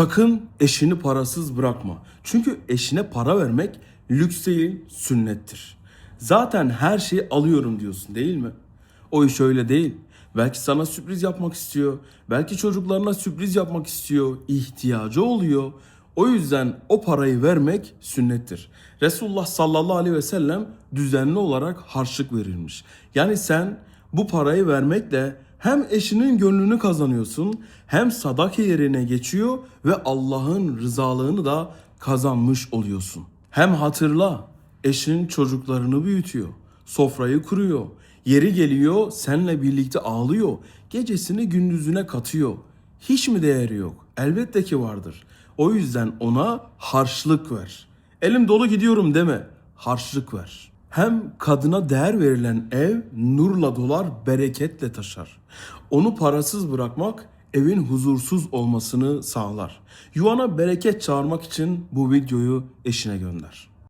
Sakın eşini parasız bırakma. Çünkü eşine para vermek lüks değil, sünnettir. Zaten her şeyi alıyorum diyorsun değil mi? O iş öyle değil. Belki sana sürpriz yapmak istiyor. Belki çocuklarına sürpriz yapmak istiyor. ihtiyacı oluyor. O yüzden o parayı vermek sünnettir. Resulullah sallallahu aleyhi ve sellem düzenli olarak harçlık verilmiş. Yani sen bu parayı vermekle hem eşinin gönlünü kazanıyorsun hem sadaka yerine geçiyor ve Allah'ın rızalığını da kazanmış oluyorsun. Hem hatırla eşin çocuklarını büyütüyor, sofrayı kuruyor, yeri geliyor seninle birlikte ağlıyor, gecesini gündüzüne katıyor. Hiç mi değeri yok? Elbette ki vardır. O yüzden ona harçlık ver. Elim dolu gidiyorum deme. Harçlık ver. Hem kadına değer verilen ev nurla dolar, bereketle taşar. Onu parasız bırakmak evin huzursuz olmasını sağlar. Yuvana bereket çağırmak için bu videoyu eşine gönder.